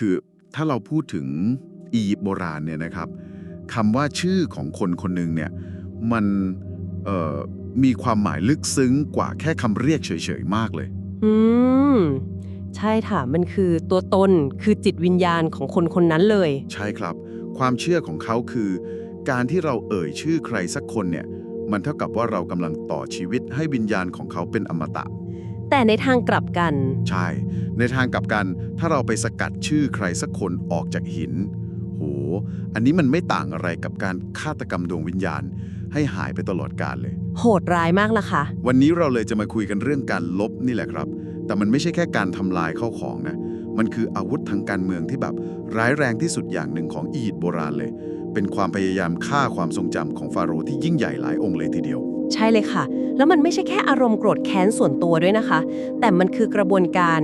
คือถ้าเราพูดถึงอียิปต์โบราณเนี่ยนะครับคำว่าชื่อของคนคนหนึ่งเนี่ยมันเอ่อมีความหมายลึกซึ้งกว่าแค่คำเรียกเฉยๆมากเลย อืม ใช่ค่ะมันคือตัวตนคือจิตวิญญาณของคนคนนั้นเลย ใช่ครับ ความเชื่อของเขาคือ การที่เราเอ่ยชื่อใครสักคนเนี่ย มันเท่ากับว่าเรากำลังต่อชีวิตให้วิญญาณของเขาเป็นอมตะ แต่ในทางกลับกัน ใช่ ในทางกลับกัน ถ้าเราไปสกัดชื่อใครสักคนออกจากหิน โห อันนี้มันไม่ต่างอะไรกับการฆาตกรรมดวงวิญญาณ ให้หายไปตลอดกาลเลย โหดร้ายมากนะคะวันนี้เราเลยจะมาคุยกันเรื่องการลบนี่แหละครับ แต่มันไม่ใช่แค่การทำลายเข้าของนะ มันคืออาวุธทางการเมืองที่แบบร้ายแรงที่สุดอย่างหนึ่งของอียิปต์โบราณเลย เป็นความพยายามฆ่าความทรงจำของฟาโรห์ที่ยิ่งใหญ่หลายองค์เลยทีเดียว ใช่เลยค่ะ แล้วมันไม่ใช่แค่อารมณ์โกรธแค้นส่วนตัวด้วยนะคะ แต่มันคือกระบวนการ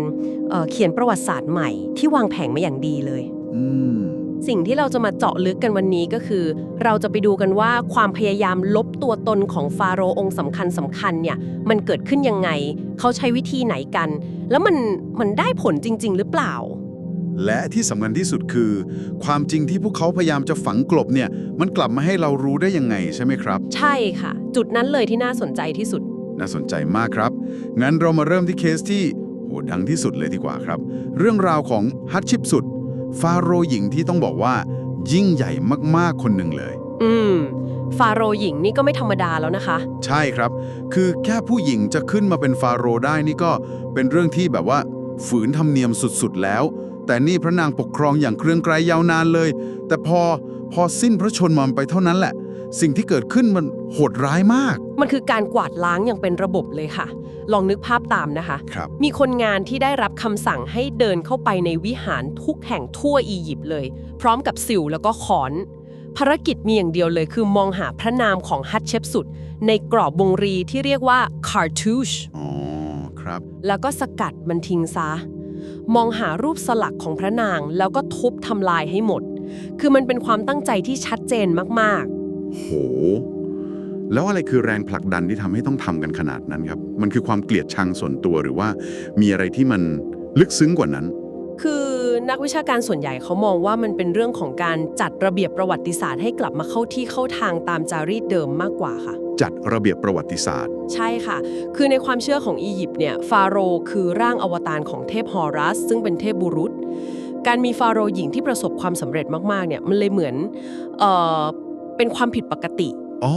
เอ่อเขียนประวัติศาสตร์ใหม่ที่วางแผงมาอย่างดีเลยอืมสิ่งที่เราจะมาเจาะลึกกันวันนี้ก็คือ เราจะไปดูกันว่าความพยายามลบตัวตนของฟาโรห์องค์สำคัญสำคัญเนี่ยมันเกิดขึ้นยังไง เขาใช้วิธีไหนกัน แล้วมันมันได้ผลจริง ๆ หรือเปล่า และที่สำคัญที่สุดคือ ความจริงที่พวกเขาพยายามจะฝังกลบเนี่ย มันกลับมาให้เรารู้ได้ยังไงใช่ไหมครับ ใช่ค่ะ จุดนั้นเลยที่น่าสนใจที่สุด น่าสนใจมากครับ งั้นเรามาเริ่มที่เคสที่โหดังที่สุดเลยดีกว่าครับ เรื่องราวของฮัตชิปสุด ฟาโรห์หญิงที่ต้องบอกว่า ยิ่งใหญ่มากๆคนหนึ่งเลย อืม ฟาโรห์หญิงนี่ก็ไม่ธรรมดาแล้วนะคะ ใช่ครับ คือแค่ผู้หญิงจะขึ้นมาเป็นฟาโรห์ได้นี่ก็เป็นเรื่องที่แบบว่า ฝืนธรรมเนียมสุดๆแล้ว แต่นี่พระนางปกครองอย่างเครืองไกรยาวนานเลย แต่พอพอสิ้นพระชนม์ไปเท่านั้นแหละ สิ่งที่เกิดขึ้นมันโหดร้ายมาก มันคือการกวาดล้างอย่างเป็นระบบเลยค่ะ ลองนึกภาพตามนะคะ ครับ มีคนงานที่ได้รับคำสั่งให้เดินเข้าไปในวิหารทุกแห่งทั่วอียิปต์เลย พร้อมกับสิวแล้วก็ขอน ภารกิจมีอย่างเดียวเลยคือมองหาพระนามของฮัตเชปสุด ในกรอบวงรีที่เรียกว่า cartouche อ๋อ ครับ แล้วก็สกัดมันทิ้งซะ มองหารูปสลักของพระนางแล้วก็ทุบทำลายให้หมด คือมันเป็นความตั้งใจที่ชัดเจนมากโห แล้วอะไรคือแรงผลักดันที่ทำให้ต้องทำกันขนาดนั้นครับ มันคือความเกลียดชังส่วนตัวหรือว่ามีอะไรที่มันลึกซึ้งกว่านั้น ๆ คือนักวิชาการส่วนใหญ่เขามองว่ามันเป็นเรื่องของการจัดระเบียบประวัติศาสตร์ให้กลับมาเข้าที่เข้าทางตามจารีตเดิมมากกว่าค่ะ จัดระเบียบประวัติศาสตร์ ใช่ค่ะ คือในความเชื่อของอียิปต์เนี่ยฟาโรห์คือร่างอวตารของเทพฮอรัส ซึ่งเป็นเทพบุรุษ การมีฟาโรห์หญิงที่ประสบความสำเร็จมากๆเนี่ยมันเลยเหมือนเอ่อเป็นความผิดปกติ อ๋อ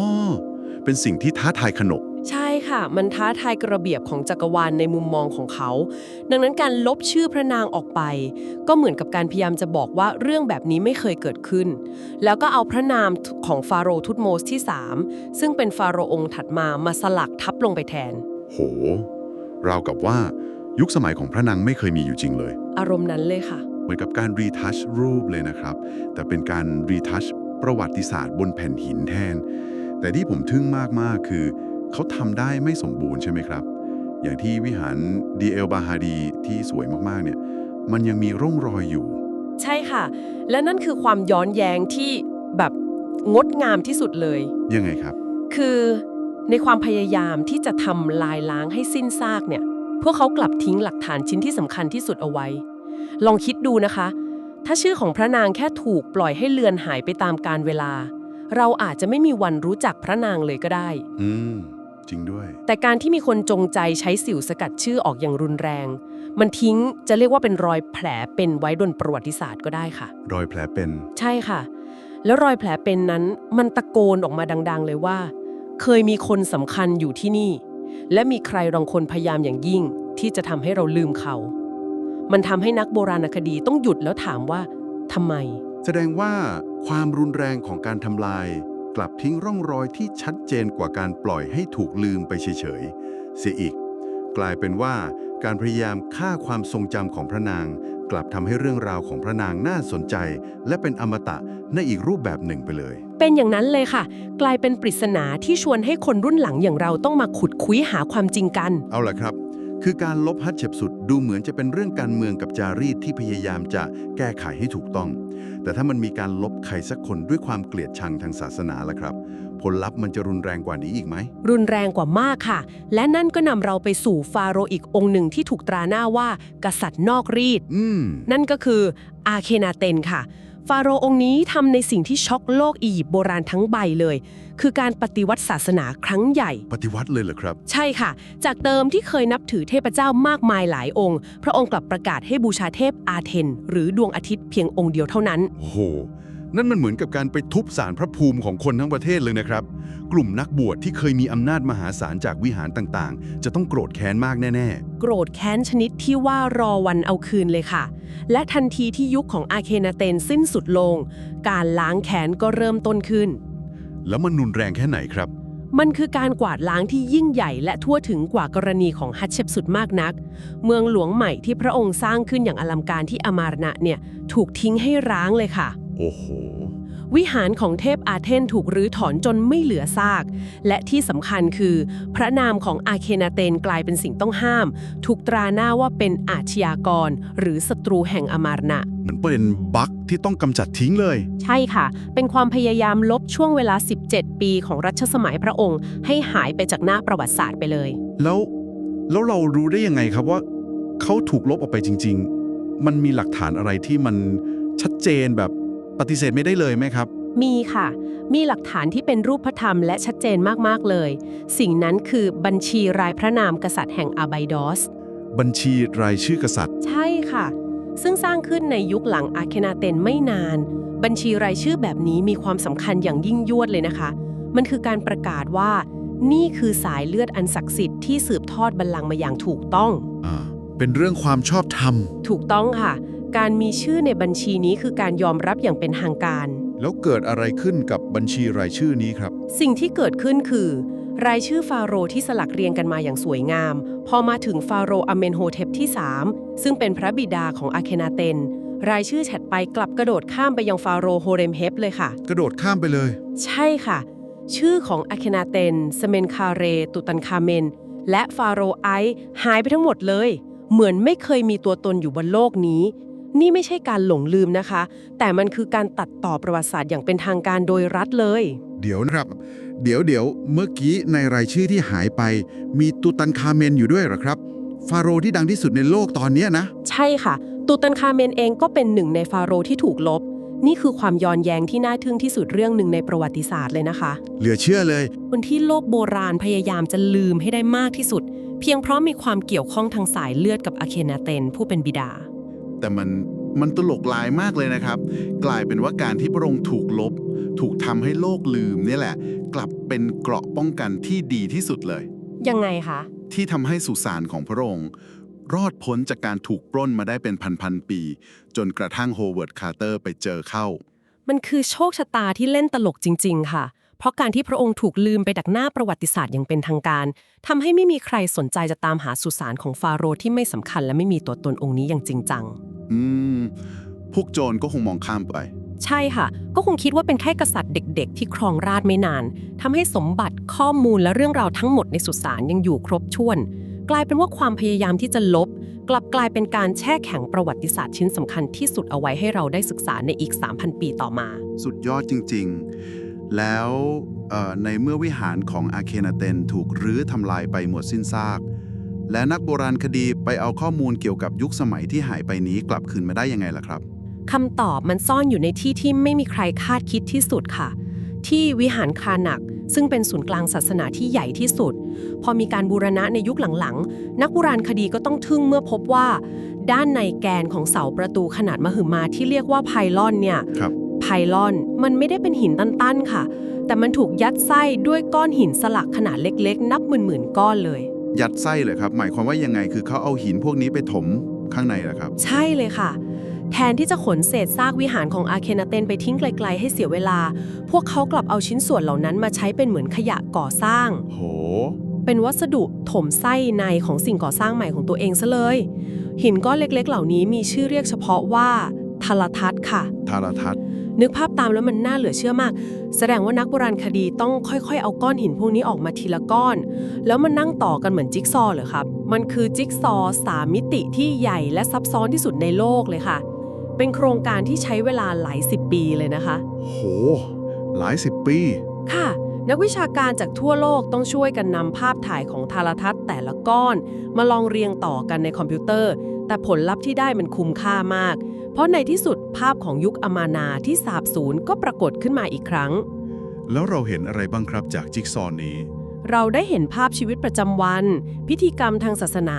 เป็นสิ่งที่ท้าทายขนบใช่ ค่ะ มันท้าทายกระเบียบของจักรวาลในมุมมองของเขา ดังนั้นการลบชื่อพระนางออกไป ก็เหมือนกับการพยายามจะบอกว่าเรื่องแบบนี้ไม่เคยเกิดขึ้น แล้วก็เอาพระนามของฟาโรห์ทุตโมสที่ 3 ซึ่งเป็นฟาโรห์องค์ถัดมามาสลักทับลงไปแทน โห ราวกับว่ายุคสมัยของพระนางไม่เคยมีอยู่จริงเลย อารมณ์นั้นเลยค่ะ เหมือนกับการรีทัชรูปเลยนะครับ แต่เป็นการรีทัชประวัติศาสตร์บนแผ่นหินแทน แต่ที่ผมทึ่งมากๆคือ เขาทำได้ไม่สมบูรณ์ใช่ไหมครับ อย่างที่วิหารดีเอลบาฮาดีที่สวยมากๆเนี่ยมันยังมีร่องรอยอยู่ ใช่ค่ะ และนั่นคือความย้อนแย้งที่แบบงดงามที่สุดเลย ยังไงครับ คือในความพยายามที่จะทำลายล้างให้สิ้นซากเนี่ย พวกเขากลับทิ้งหลักฐานชิ้นที่สำคัญที่สุดเอาไว้ ลองคิดดูนะคะ ถ้าชื่อของพระนางแค่ถูกปล่อยให้เลือนหายไปตามกาลเวลา เราอาจจะไม่มีวันรู้จักพระนางเลยก็ได้ อืม จริงด้วย แต่การที่มีคนจงใจใช้สิวสกัดชื่อออกอย่างรุนแรง มันทิ้งจะเรียกว่าเป็นรอยแผลเป็นไว้บนประวัติศาสตร์ก็ได้ค่ะ รอยแผลเป็น ใช่ค่ะ แล้วรอยแผลเป็นนั้นมันตะโกนออกมาดัง ๆ เลยว่า เคยมีคนสำคัญอยู่ที่นี่ และมีใครบางคนพยายามอย่างยิ่ง ที่จะทำให้เราลืมเขา มันทำให้นักโบราณคดีต้องหยุดแล้วถามว่าทำไม แสดงว่าความรุนแรงของการทำลาย กลับทิ้งร่องรอยที่ชัดเจนกว่าการปล่อยให้ถูกลืมไปเฉยๆ เสียอีก กลายเป็นว่าการพยายามฆ่าความทรงจำของพระนาง กลับทำให้เรื่องราวของพระนางน่าสนใจ และเป็นอมตะในอีกรูปแบบหนึ่งไปเลย เป็นอย่างนั้นเลยค่ะ กลายเป็นปริศนาที่ชวนให้คนรุ่นหลังอย่างเราต้องมาขุดคุยหาความจริงกัน เอาล่ะครับ คือการลบฮัตเฉบสุดดูเหมือนจะเป็นเรื่องการเมืองกับจารีตที่พยายามจะแก้ไขให้ถูกต้อง แต่ถ้ามันมีการลบใครสักคนด้วยความเกลียดชังทางศาสนาล่ะครับ ผลลัพธ์มันจะรุนแรงกว่านี้อีกไหม รุนแรงกว่ามากค่ะ และนั่นก็นำเราไปสู่ฟาโรห์อีกองค์หนึ่งที่ถูกตราหน้าว่า กษัตริย์นอกรีด อืม นั่นก็คืออาเคนาเตนค่ะ ฟาโรห์องค์นี้ทำในสิ่งที่ช็อกโลกอียิปต์โบราณทั้งใบเลย คือการปฏิวัติศาสนาครั้งใหญ่ ปฏิวัติเลยเหรอครับ ใช่ค่ะ จากเดิมที่เคยนับถือเทพเจ้ามากมายหลายองค์ พระองค์กลับประกาศให้บูชาเทพอาเทน หรือดวงอาทิตย์เพียงองค์เดียวเท่านั้น โอ้โห นั่นมันเหมือนกับการไปทุบสารพระภูมิของคนทั้งประเทศเลยนะครับ กลุ่มนักบวชที่เคยมีอำนาจมหาศาลจากวิหารต่างๆ จะต้องโกรธแค้นมากแน่โกรธแค้นชนิดที่ว่ารอวันเอาคืนเลยค่ะ และทันทีที่ยุคของอาเคนาเตนสิ้นสุดลง การล้างแค้นก็เริ่มต้นขึ้นๆแล้วมันนุนแรงแค่ไหนครับ มันคือการกวาดล้างที่ยิ่งใหญ่และทั่วถึงกว่ากรณีของฮัตเชปสุดมากนัก เมืองหลวงใหม่ที่พระองค์สร้างขึ้นอย่างอลังการที่อมาระเนี่ยถูกทิ้งให้ร้างเลยค่ะ โอ้โห วิหารของเทพอาเทนถูกรื้อถอนจนไม่เหลือซาก และที่สำคัญคือ พระนามของอาเคนาเตนกลายเป็นสิ่งต้องห้าม ถูกตราหน้าว่าเป็นอาชญากร หรือศัตรูแห่งอมาระเหมือนเป็นบั๊กที่ต้องกำจัดทิ้งเลย ใช่ค่ะ เป็นความพยายามลบช่วงเวลา 17 ปีของรัชสมัยพระองค์ ให้หายไปจากหน้าประวัติศาสตร์ไปเลย แล้วแล้วเรารู้ได้ยังไงครับว่า เขาถูกลบออกไปจริง ๆ มันมีหลักฐานอะไรที่มันชัดเจนแบบ ปฏิเสธไม่ได้เลยไหมครับ มีค่ะ มีหลักฐานที่เป็นรูปธรรมและชัดเจนมากๆเลย สิ่งนั้นคือบัญชีรายพระนามกษัตริย์แห่งอาไบดอส บัญชีรายชื่อกษัตริย์ ใช่ค่ะ ซึ่งสร้างขึ้นในยุคหลังอาเคนาเตนไม่นาน บัญชีรายชื่อแบบนี้มีความสำคัญอย่างยิ่งยวดเลยนะคะ มันคือการประกาศว่า นี่คือสายเลือดอันศักดิ์สิทธิ์ที่สืบทอดบัลลังก์มาอย่างถูกต้องอ่าเป็นเรื่องความชอบธรรม ถูกต้องค่ะ การมีชื่อในบัญชีนี้คือการยอมรับอย่างเป็นทางการ แล้วเกิดอะไรขึ้นกับบัญชีรายชื่อนี้ครับ สิ่งที่เกิดขึ้นคือ รายชื่อฟาโรห์ที่สลักเรียงกันมาอย่างสวยงาม พอมาถึงฟาโรห์อเมนโฮเทปที่ 3 ซึ่งเป็นพระบิดาของอาเคนาเตน รายชื่อแฉดไปกลับกระโดดข้ามไปยังฟาโรห์โฮเรมเฮปเลยค่ะ กระโดดข้ามไปเลย ใช่ค่ะ ชื่อของอาเคนาเตนสเมนคาเร ตุตันคาเมน และฟาโรห์ไอซ์หายไปทั้งหมดเลย เหมือนไม่เคยมีตัวตนอยู่บนโลกนี้ นี่ไม่ใช่การหลงลืมนะคะ แต่มันคือการตัดต่อประวัติศาสตร์อย่างเป็นทางการโดยรัฐเลย เดี๋ยวนะครับ เดี๋ยวเดี๋ยวเมื่อกี้ในรายชื่อที่หายไป มีตูตันคาเมนอยู่ด้วยเหรอครับ ฟาโรห์ที่ดังที่สุดในโลกตอนเนี้ยนะ ใช่ค่ะ ตูตันคาเมนเองก็เป็นหนึ่งในฟาโรห์ที่ถูกลบ นี่คือความย้อนแย้งที่น่าทึ่งที่สุดเรื่องหนึ่งในประวัติศาสตร์เลยนะคะ เหลือเชื่อเลย คนที่โลกโบราณพยายามจะลืมให้ได้มากที่สุด เพียงเพราะมีความเกี่ยวข้องทางสายเลือดกับอาเคนาเตนผู้เป็นบิดา แต่มันมันตลกลายมากเลยนะครับ กลายเป็นว่าการที่พระองค์ถูกลบ ถูกทำให้โลกลืมเนี่ยแหละ กลับเป็นเกราะป้องกันที่ดีที่สุดเลย ยังไงคะ ที่ทำให้สุสานของพระองค์ รอดพ้นจากการถูกปล้นมาได้เป็นพันๆปี จนกระทั่งโฮเวิร์ดคาร์เตอร์ไปเจอเข้า มันคือโชคชะตาที่เล่นตลกจริง ๆ ค่ะ เพราะการที่พระองค์ถูกลืมไปดักหน้าประวัติศาสตร์อย่างเป็นทางการทำให้ไม่มีใครสนใจจะตามหาสุสานของฟาโรห์ที่ไม่สำคัญและไม่มีตัวตนองค์นี้อย่างจริงจัง อืม พวกโจรก็คงมองข้ามไป ใช่ค่ะ ก็คงคิดว่าเป็นแค่กษัตริย์เด็ก ๆ ที่ครองราชย์ไม่นานทำให้สมบัติข้อมูลและเรื่องราวทั้งหมดในสุสานยังอยู่ครบถ้วน กลายเป็นว่าความพยายามที่จะลบ กลับกลายเป็นการแช่แข็งประวัติศาสตร์ชิ้นสำคัญที่สุดเอาไว้ให้เราได้ศึกษาในอีก 3,000 ปีต่อมา สุดยอดจริง ๆ แล้วเอ่อในเมื่อวิหารของอาเคนาเตนถูกรื้อทำลายไปหมดสิ้นซาก และนักโบราณคดีไปเอาข้อมูลเกี่ยวกับยุคสมัยที่หายไปนี้กลับคืนมาได้ยังไงล่ะครับคำตอบมันซ่อนอยู่ในที่ที่ไม่มีใครคาดคิดที่สุดค่ะ ที่วิหารคานัก ซึ่งเป็นศูนย์กลางศาสนาที่ใหญ่ที่สุด พอมีการบูรณะในยุคหลังๆ นักโบราณคดีก็ต้องทึ่งเมื่อพบว่า ด้านในแกนของเสาประตูขนาดมหึมาที่เรียกว่าไพลอนเนี่ยครับ ไพลอน มันไม่ได้เป็นหินตันๆค่ะ แต่มันถูกยัดไส้ด้วยก้อนหินสลักขนาดเล็กๆ นับหมื่นๆก้อนเลย ยัดไส้เลยครับ หมายความว่ายังไงคือเขาเอาหินพวกนี้ไปถมข้างในเหรอครับ ใช่เลยค่ะ แทนที่จะขนเศษซากวิหารของอาเคนาเตนไปทิ้งไกลๆให้เสียเวลา พวกเขากลับเอาชิ้นส่วนเหล่านั้นมาใช้เป็นเหมือนขยะก่อสร้าง โห เป็นวัสดุถมไส้ในของสิ่งก่อสร้างใหม่ของตัวเองซะเลย หินก้อนเล็กๆ เหล่านี้มีชื่อเรียกเฉพาะว่าทาลทัศน์ค่ะ ทารทัศน์ นึกภาพตามแล้วมันน่าเหลือเชื่อมาก แสดงว่านักโบราณคดีต้องค่อยๆ เอาก้อนหินพวกนี้ออกมาทีละก้อน แล้วมันนั่งต่อกันเหมือนจิ๊กซอว์เหรอครับ มันคือจิ๊กซอว์สามมิติที่ใหญ่และซับซ้อนที่สุดในโลกเลยค่ะ เป็นโครงการที่ใช้เวลาหลายสิบปีเลยนะคะ โห หลายสิบปี ค่ะ นักวิชาการจากทั่วโลกต้องช่วยกันนำภาพถ่ายของทารทัศน์แต่ละก้อน มาลองเรียงต่อกันในคอมพิวเตอร์ แต่ผลลัพธ์ที่ได้มันคุ้มค่ามาก เพราะในที่สุดภาพของยุคอมานาที่สาบสูญก็ปรากฏขึ้นมาอีกครั้ง แล้วเราเห็นอะไรบ้างครับจากจิ๊กซอว์นี้ เราได้เห็นภาพชีวิตประจำวัน พิธีกรรมทางศาสนา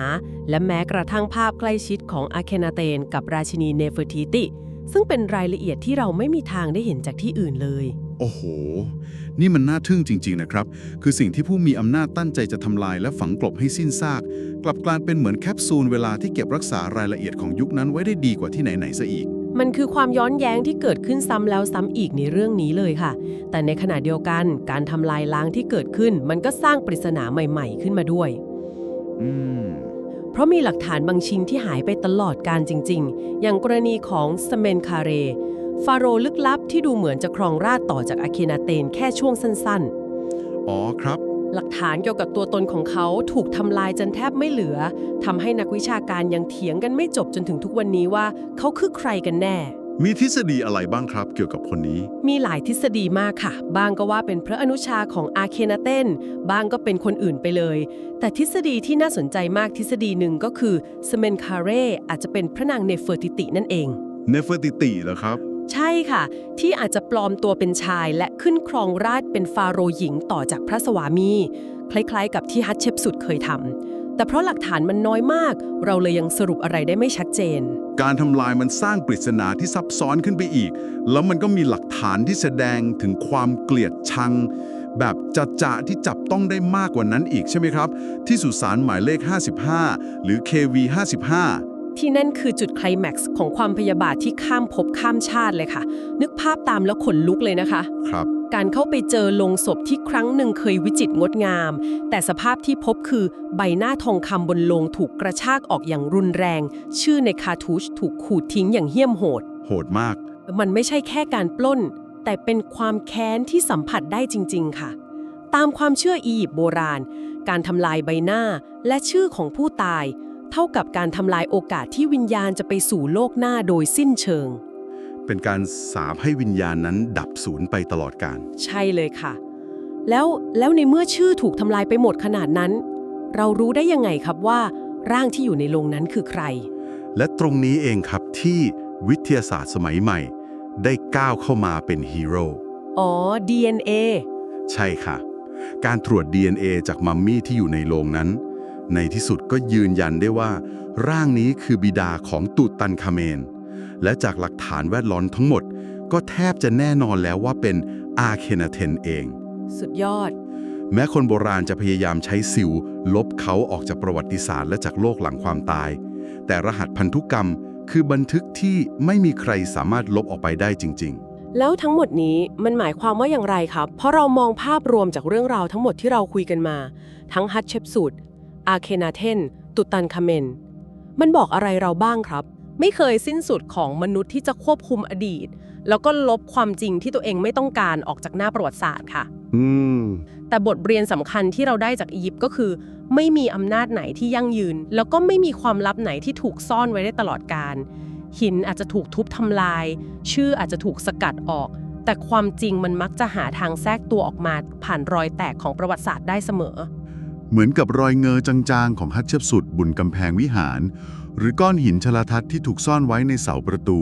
และแม้กระทั่งภาพใกล้ชิดของอาเคนาเตนกับราชินีเนเฟอร์ทิติ ซึ่งเป็นรายละเอียดที่เราไม่มีทางได้เห็นจากที่อื่นเลย โอ้โห นี่มันน่าทึ่งจริง ๆ นะครับ คือสิ่งที่ผู้มีอำนาจตั้งใจจะทำลายและฝังกลบให้สิ้นซาก กลับกลายเป็นเหมือนแคปซูลเวลาที่เก็บรักษารายละเอียดของยุคนั้นไว้ได้ดีกว่าที่ไหนๆซะอีก มันคือความย้อนแย้งที่เกิดขึ้นซ้ำแล้วซ้ำอีกในเรื่องนี้เลยค่ะ แต่ในขณะเดียวกันการทำลายล้างที่เกิดขึ้น มันก็สร้างปริศนาใหม่ ๆ ขึ้นมาด้วย อืมเพราะมีหลักฐานบางชิ้นที่หายไปตลอดการจริง ๆ อย่างกรณีของสเมนคาเร ฟาโรห์ลึกลับที่ดูเหมือนจะครองราชย์ต่อจากอาเคนาเตนแค่ช่วงสั้นอ๋อครับๆ หลักฐานเกี่ยวกับตัวตนของเขาถูกทำลายจนแทบไม่เหลือทำให้นักวิชาการยังเถียงกันไม่จบจนถึงทุกวันนี้ว่าเขาคือใครกันแน่ มีทฤษฎีอะไรบ้างครับเกี่ยวกับคนนี้ มีหลายทฤษฎีมากค่ะ บางก็ว่าเป็นพระอนุชาของอาเคนาเตนบางก็เป็นคนอื่นไปเลย แต่ทฤษฎีที่น่าสนใจมากทฤษฎีหนึ่งก็คือสเมนคาเรอาจจะเป็นพระนางเนเฟอร์ติตินั่นเอง เนเฟอร์ติติเหรอครับ ใช่ค่ะ ที่อาจจะปลอมตัวเป็นชายและขึ้นครองราชเป็นฟาโรห์หญิงต่อจากพระสวามี คล้ายๆ กับที่ฮัตเชปสุดเคยทำแต่เพราะหลักฐานมันน้อยมาก เราเลยยังสรุปอะไรได้ไม่ชัดเจน การทำลายมันสร้างปริศนาที่ซับซ้อนขึ้นไปอีก แล้วมันก็มีหลักฐานที่แสดงถึงความเกลียดชัง แบบจัดจะที่จับต้องได้มากกว่านั้นอีกใช่ไหมครับ ที่สุสานหมายเลข 55 หรือ KV 55 ที่นั่นคือจุดไคลแม็กซ์ของความพยาบาทที่ข้ามภพข้ามชาติเลยค่ะ นึกภาพตามแล้วขนลุกเลยนะคะ ครับ การเข้าไปเจอโลงศพที่ครั้งหนึ่งเคยวิจิตรงดงาม แต่สภาพที่พบคือใบหน้าทองคำบนโลงถูกกระชากออกอย่างรุนแรง ชื่อในคาทูชถูกขูดทิ้งอย่างเหี้ยมโหด โหดมาก มันไม่ใช่แค่การปล้น แต่เป็นความแค้นที่สัมผัสได้จริง ๆ ค่ะ ตามความเชื่ออียิปต์โบราณ การทำลายใบหน้าและชื่อของผู้ตาย เท่ากับการทำลายโอกาสที่วิญญาณจะไปสู่โลกหน้าโดยสิ้นเชิง เป็นการสาปให้วิญญาณนั้นดับสูญไปตลอดกาลใช่เลยค่ะ แล้วแล้วในเมื่อชื่อถูกทำลายไปหมดขนาดนั้น เรารู้ได้ยังไงครับว่า ร่างที่อยู่ในโรงนั้นคือใคร และตรงนี้เองครับที่วิทยาศาสตร์สมัยใหม่ ได้ก้าวเข้ามาเป็นฮีโร่อ๋อ DNA ใช่ค่ะ การตรวจ DNA จากมัมมี่ที่อยู่ในโรงนั้น ในที่สุดก็ยืนยันได้ว่า ร่างนี้คือบิดาของตุตันคาเมน และจากหลักฐานแวดล้อมทั้งหมด ก็แทบจะแน่นอนแล้วว่าเป็นอาเคนาเทนเอง สุดยอด แม้คนโบราณจะพยายามใช้สิว ลบเขาออกจากประวัติศาสตร์และจากโลกหลังความตาย แต่รหัสพันธุกรรมคือบันทึกที่ไม่มีใครสามารถลบออกไปได้จริงแล้วทั้งหมดนี้มันหมายความว่าอย่างไรครับ เพราะเรามองภาพรวมจากเรื่องราวทั้งหมดที่เราคุยกันมา ทั้งฮัตเชปสูต อาเคนาเทน ตุตันคาเมน มันบอกอะไรเราบ้างครับ ไม่เคยสิ้นสุดของมนุษย์ที่จะควบคุมอดีต แล้วก็ลบความจริงที่ตัวเองไม่ต้องการออกจากหน้าประวัติศาสตร์ค่ะๆอืม แต่บทเรียนสำคัญที่เราได้จากอียิปต์ก็คือ ไม่มีอำนาจไหนที่ยั่งยืน แล้วก็ไม่มีความลับไหนที่ถูกซ่อนไว้ได้ตลอดการ หินอาจจะถูกทุบทำลาย ชื่ออาจจะถูกสกัดออก แต่ความจริงมันมักจะหาทางแทรกตัวออกมาผ่านรอยแตกของประวัติศาสตร์ได้เสมอ เหมือนกับรอยเงอจางๆ ของฮัตเชปสุดบุญกำแพงวิหาร หรือก้อนหินชลาทัศน์ที่ถูกซ่อนไว้ในเสาประตู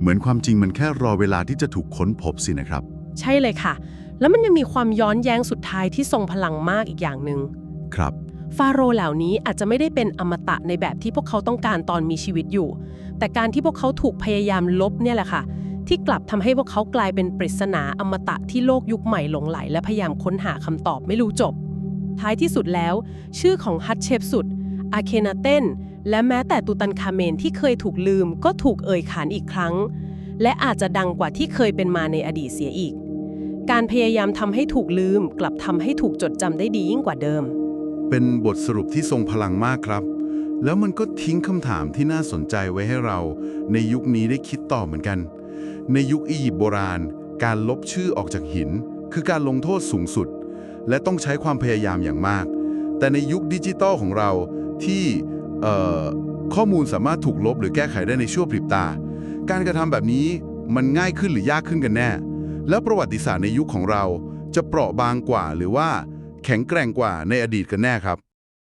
เหมือนความจริงมันแค่รอเวลาที่จะถูกค้นพบสินะครับ ใช่เลยค่ะ แล้วมันยังมีความย้อนแย้งสุดท้ายที่ทรงพลังมากอีกอย่างหนึ่งครับ ฟาโรห์เหล่านี้อาจจะไม่ได้เป็นอมตะในแบบที่พวกเขาต้องการตอนมีชีวิตอยู่ แต่การที่พวกเขาถูกพยายามลบเนี่ยแหละค่ะ ที่กลับทำให้พวกเขากลายเป็นปริศนาอมตะที่โลกยุคใหม่หลงไหล และพยายามค้นหาคำตอบไม่รู้จบ ท้ายที่สุดแล้ว ชื่อของฮัตเชปสุด อาเคนาเตนและแม้แต่ตูตันคาเมนที่เคยถูกลืมก็ถูกเอ่ยขานอีกครั้ง และอาจจะดังกว่าที่เคยเป็นมาในอดีตเสียอีก การพยายามทำให้ถูกลืม กลับทำให้ถูกจดจำได้ดียิ่งกว่าเดิม เป็นบทสรุปที่ทรงพลังมากครับ แล้วมันก็ทิ้งคำถามที่น่าสนใจไว้ให้เรา ในยุคนี้ได้คิดต่อเหมือนกัน ในยุคอียิปต์โบราณ การลบชื่อออกจากหิน คือการลงโทษสูงสุด และต้องใช้ความพยายามอย่างมาก แต่ในยุคดิจิตอลของเราที่ข้อมูลสามารถถูกลบหรือแก้ไขได้ในชั่วพริบตา การกระทำแบบนี้มันง่ายขึ้นหรือยากขึ้นกันแน่ แล้วประวัติศาสตร์ในยุคของเราจะเปราะบางกว่าหรือว่าแข็งแกร่งกว่าในอดีตกันแน่ครับ